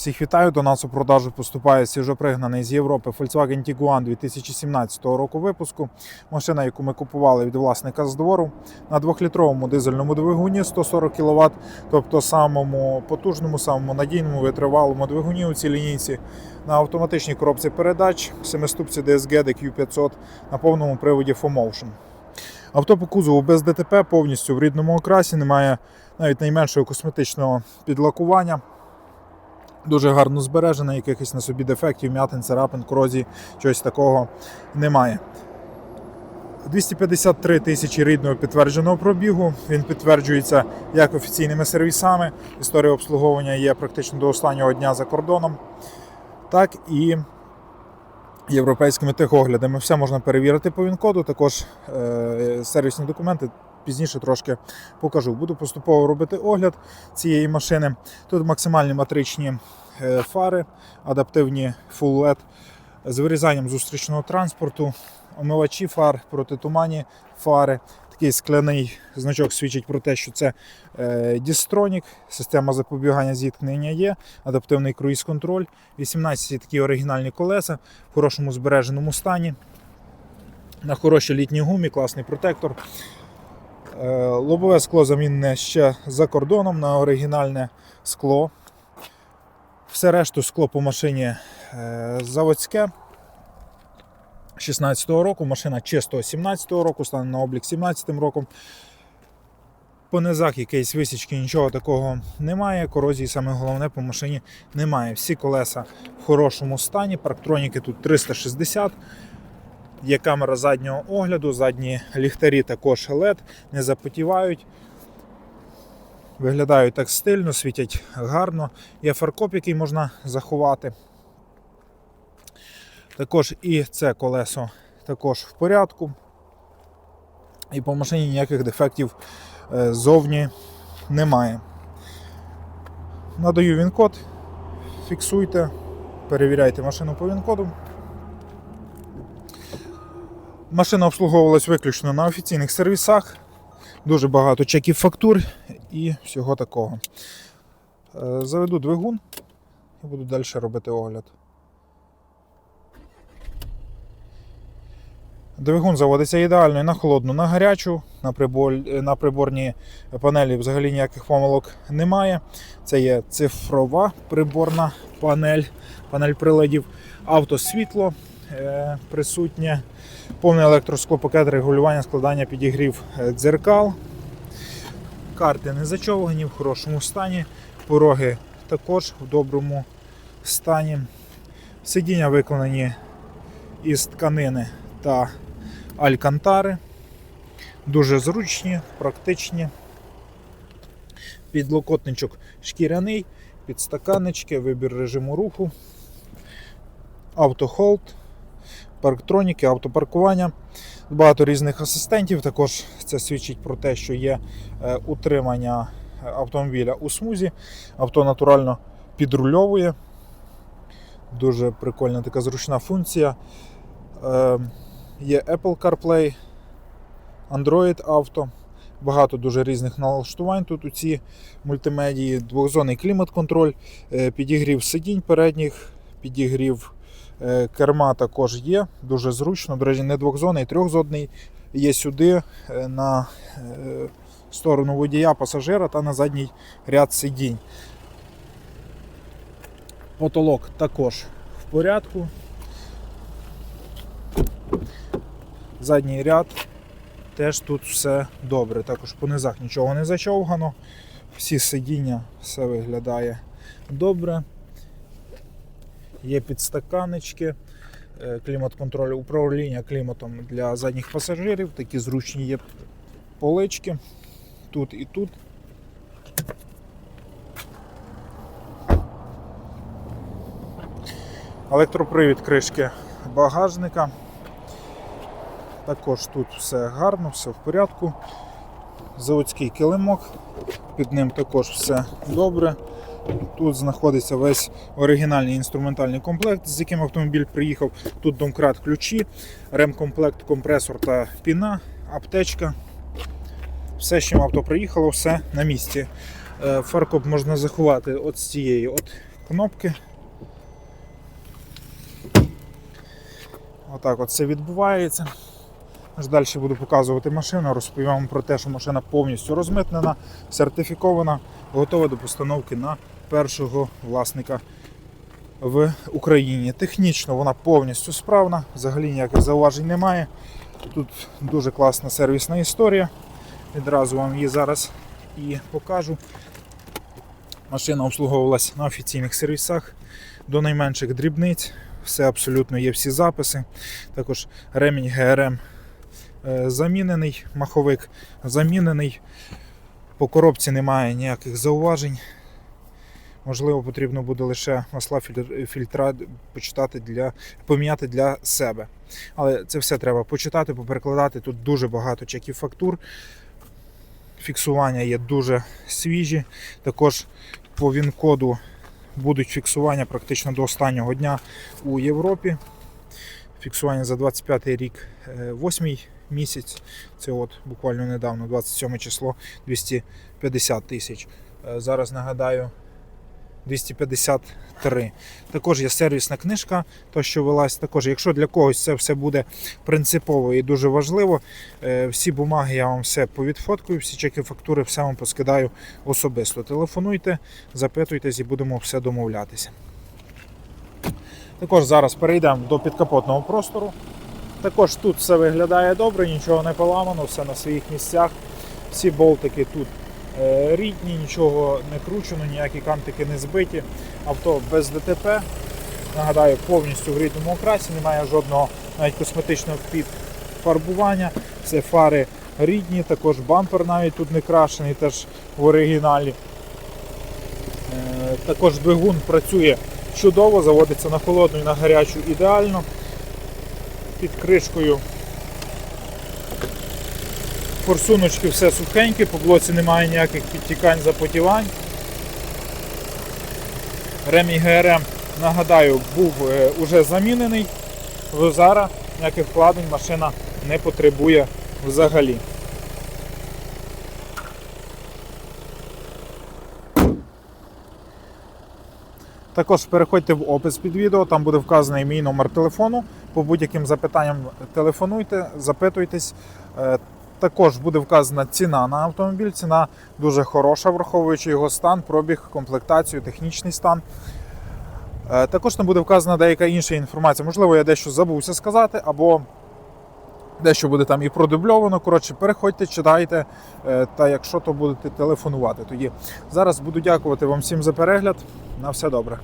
Всіх вітаю. До нас у продажу поступає свіжопригнаний з Європи Volkswagen Tiguan 2017 року випуску. Машина, яку ми купували від власника з двору на 2-літровому дизельному двигуні 140 кВт, тобто самому потужному, самому надійному витривалому двигуні у цій лінійці на автоматичній коробці передач, 7-ступці DSG DQ500 на повному приводі 4Motion. Авто по кузову без ДТП, повністю в рідному окрасі, немає навіть найменшого косметичного підлакування. Дуже гарно збережене, якихось на собі дефектів, м'ятин, царапин, корозії, чогось такого немає. 253 тисячі рідного підтвердженого пробігу. Він підтверджується як офіційними сервісами. Історія обслуговування є практично до останнього дня за кордоном, так і європейськими техоглядами. Все можна перевірити по ВІН-коду. Також е, сервісні документи пізніше трошки покажу. Буду поступово робити огляд цієї машини. Тут максимальні матричні е, фари, адаптивні Full LED з вирізанням зустрічного транспорту, омивачі фар, протитуманні фари. Такий скляний значок свідчить про те, що це е, Distronic, система запобігання зіткнення є, адаптивний круїз-контроль, 18 такі оригінальні колеса в хорошому збереженому стані. На хорошій літній гумі, класний протектор. Е, Лобове скло замінне ще за кордоном на оригінальне скло. Все решту скло по машині е, заводське. 16-го року, машина чисто 17-го року, стане на облік 17-м роком. По низах якоїсь висічки, нічого такого немає. Корозії, саме головне, по машині немає. Всі колеса в хорошому стані. Парктроніки тут 360. Є камера заднього огляду, задні ліхтарі також LED, не запотівають. Виглядають так стильно, світять гарно. Є фаркоп, який можна заховати. Також і це колесо також в порядку. І по машині ніяких дефектів е, ззовні немає. Надаю він код, фіксуйте, перевіряйте машину по він-коду. Машина обслуговувалась виключно на офіційних сервісах. Дуже багато чеків фактур і всього такого. Е, Заведу двигун і буду далі робити огляд. Двигун заводиться ідеально і на холодну, на гарячу, на, прибор, на приборній панелі взагалі ніяких помилок немає. Це є цифрова приборна панель, панель приладів, автосвітло е, присутнє, повний електросклопакет регулювання, складання підігрів е, дзеркал. Карти не зачовгані, в хорошому стані, пороги також в доброму стані. Сидіння виконані із тканини та алькантари. Дуже зручні, практичні. Підлокотничок шкіряний, підстаканнички, вибір режиму руху, автохолд, парктроніки, автопаркування. Багато різних асистентів. Також це свідчить про те, що є е, утримання автомобіля у смузі. Авто натурально підрульовує. Дуже прикольна така зручна функція. Е, Є Apple CarPlay, Android Auto. Багато дуже різних налаштувань тут у цій мультимедії. Двохзонний клімат-контроль, е, підігрів сидінь передніх, підігрів е, керма також є. Дуже зручно. До речі, не двохзонний, трьохзонний є сюди е, на е, сторону водія пасажира та на задній ряд сидінь. Потолок також в порядку. Задній ряд теж тут все добре. Також по низах нічого не зачовгано. Всі сидіння, все виглядає добре. Є підстаканечки, е, клімат-контроль, управління кліматом для задніх пасажирів. Такі зручні є полички тут і тут. Електропривід кришки багажника. Також тут все гарно, все в порядку. Заводський килимок, під ним також все добре. Тут знаходиться весь оригінальний інструментальний комплект, з яким автомобіль приїхав. Тут домкрат ключі, ремкомплект, компресор та піна, аптечка. Все, з чим авто приїхало, все на місці. Е, Фаркоп можна заховати от з цієї от кнопки. Отак от це відбувається. Аж далі буду показувати машину, розповім про те, що машина повністю розмитнена, сертифікована, готова до постановки на першого власника в Україні. Технічно вона повністю справна, взагалі ніяких зауважень немає. Тут дуже класна сервісна історія. Відразу вам її зараз і покажу. Машина обслуговувалась на офіційних сервісах до найменших дрібниць. Все абсолютно є всі записи. Також ремінь ГРМ замінений, маховик замінений. По коробці немає ніяких зауважень. Можливо, потрібно буде лише масла фільтра почитати для, поміняти для себе. Але це все треба почитати, поперекладати. Тут дуже багато чеків фактур. Фіксування є дуже свіжі. Також по ВІН-коду будуть фіксування практично до останнього дня у Європі. Фіксування за 25 рік, 8 місяць. Це от буквально недавно, 27 число, 250 тисяч. Е, Зараз нагадаю, 253. Також є сервісна книжка, то що велась. Також, якщо для когось це все буде принципово і дуже важливо, е, всі бумаги я вам все повідфоткую, всі чеки фактури, все вам поскидаю особисто. Телефонуйте, запитуйтесь і будемо все домовлятися. Також зараз перейдемо до підкапотного простору. Також тут все виглядає добре, нічого не поламано, все на своїх місцях. Всі болтики тут е, рідні, нічого не кручено, ніякі кантики не збиті. Авто без ДТП. Нагадаю, повністю в рідному окрасі, немає жодного навіть косметичного підфарбування. Це фари рідні, також бампер навіть тут не крашений, теж в оригіналі. Е, Також двигун працює чудово, заводиться на холодну і на гарячу ідеально. Під кришкою форсуночки все сухеньке, по блоці немає ніяких підтікань, запотівань. Ремінь ГРМ, нагадаю, був е, уже замінений. Зараз ніяких вкладень машина не потребує взагалі. Також переходьте в опис під відео, там буде вказаний мій номер телефону. По будь-яким запитанням телефонуйте, запитуйтесь. Е, Також буде вказана ціна на автомобіль. Ціна дуже хороша, враховуючи його стан, пробіг, комплектацію, технічний стан. Е, Також там буде вказана деяка інша інформація. Можливо, я дещо забувся сказати, або дещо буде там і продубльовано. Коротше, переходьте, читайте, е, та якщо то будете телефонувати, тоді зараз буду дякувати вам всім за перегляд. На все добре.